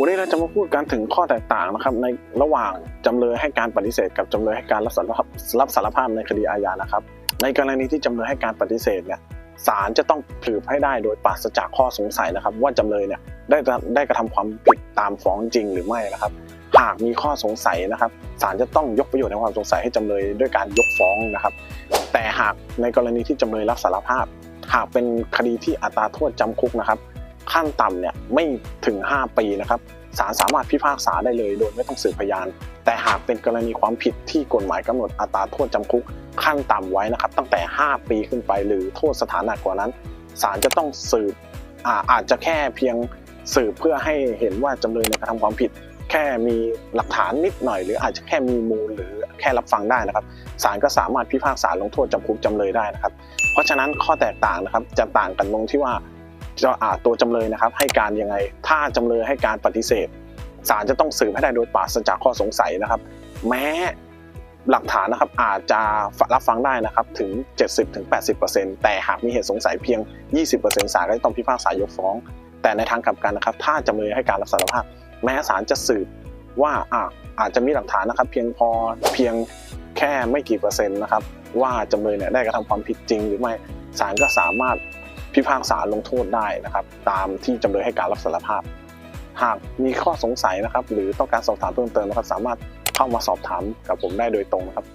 วันนี้เราจะมาพูดกันถึงข้อแตกต่างนะครับในระหว่างจำเลยให้การปฏิเสธ กับจำเลยให้การรับสารภาพรับสารภาพในคดีอาญานะครับ ในกรณีที่จำเลยให้การปฏิเสธเนี่ยศาลจะต้องสืบให้ได้โดยปราศจากข้อสงสัยนะครับ ว่าจำเลยเนี่ยได้ได้กระทำความผิดตามฟ้องจริงหรือไม่นะครับ หากมีข้อสงสัยนะครับศาลจะต้องยกประโยชน์ในความสงสัยให้จำเลยด้วยการยกฟ้องนะครับ แต่หากในกรณีที่จำเลยรับสารภาพ หากเป็นคดีที่อัตราโทษจำคุกนะครับ ขั้นต่ำเนี่ยไม่ถึง 5 ปีนะครับศาลสามารถพิพากษาได้เลยโดยไม่ต้องสืบพยาน แต่หากเป็นกรณีความผิดที่กฎหมายกำหนดอัตราโทษจำคุกขั้นต่ำไว้นะครับ ตั้งแต่ 5 ปีขึ้นไปหรือโทษสถานะกว่านั้นศาลจะต้องสืบอาอาจจะแค่เพียงสืบเพื่อให้เห็นว่าจำเลยเนี่ยกระทำความผิด แค่มีหลักฐานนิดหน่อย หรืออาจจะแค่มีมูลหรือแค่รับฟังได้นะครับศาลก็สามารถพิพากษาลงโทษจำคุกจำเลยได้นะครับ เพราะฉะนั้นข้อแตกต่างนะครับจะต่างกันตรงที่ว่า จะอาตัวจำเลยนะครับให้การยังไง ถ้าจำเลยให้การปฏิเสธศาลจะต้องสืบให้ได้โดยปราศจากข้อสงสัยนะครับ แม้หลักฐานนะครับอาจจะรับฟังได้นะครับถึง 70-80%แต่หากมีเหตุสงสัยเพียง 20%ศาลก็จะต้องพิพากษายกฟ้อง แต่ในทางกลับกันนะครับ ถ้าจำเลยให้การรับสารภาพ แม้ศาลจะสืบว่าอะอาจจะมีหลักฐานนะครับ เพียงพอเพียงแค่ไม่กี่เปอร์เซ็นต์นะครับว่าจำเลยเนี่ยได้กระทำความผิดจริงหรือไม่ศาลก็สามารถ พิพากษาลงโทษได้นะครับ ตามที่จำเลยให้การรับสารภาพ หากมีข้อสงสัยนะครับ หรือต้องการสอบถามเพิ่มเติมนะครับ สามารถเข้ามาสอบถามกับผมได้โดยตรงนะครับ